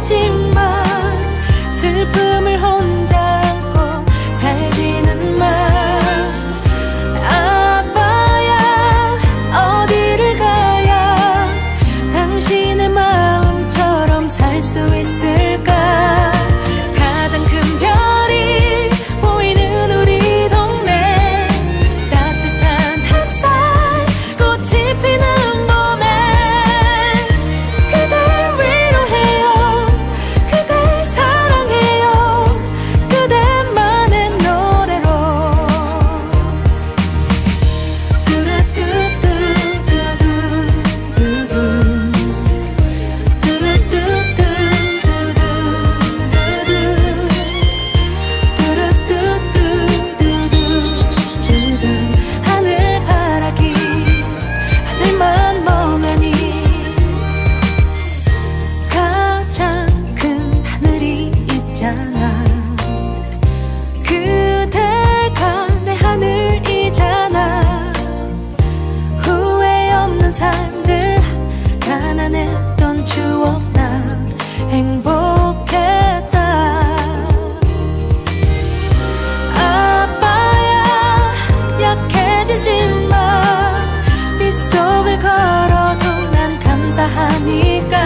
아프지만 슬픔을 혼자 안고 살지는 마. 아빠야 어디를 가야 당신의 마음처럼 살 수 있을 힘들었던 삶들 가난했던 추억 나 행복했다. 아빠야 약해지지 마네 속을 걸어도 난 감사하니까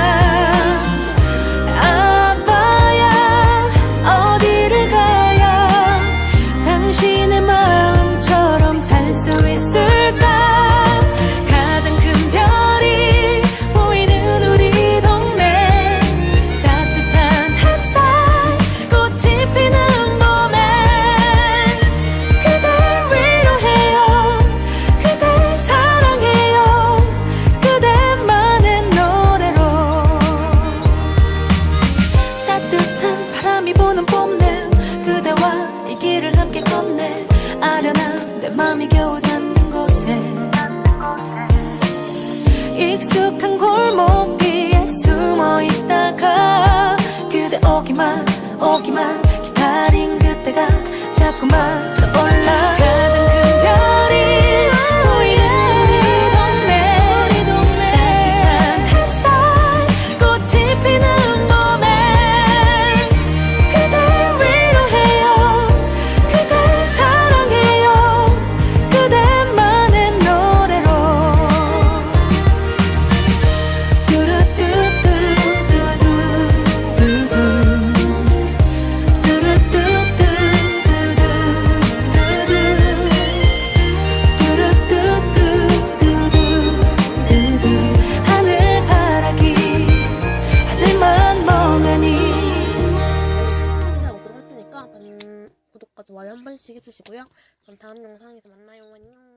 아련한 내 맘이 겨우 닿는 곳에 익숙한 골목 뒤에 숨어 있다가 그대 오기만 오기만 기다린 그때가 자꾸만 좋아요 한 번씩 해주시고요. 그럼 다음 영상에서 만나요. 안녕.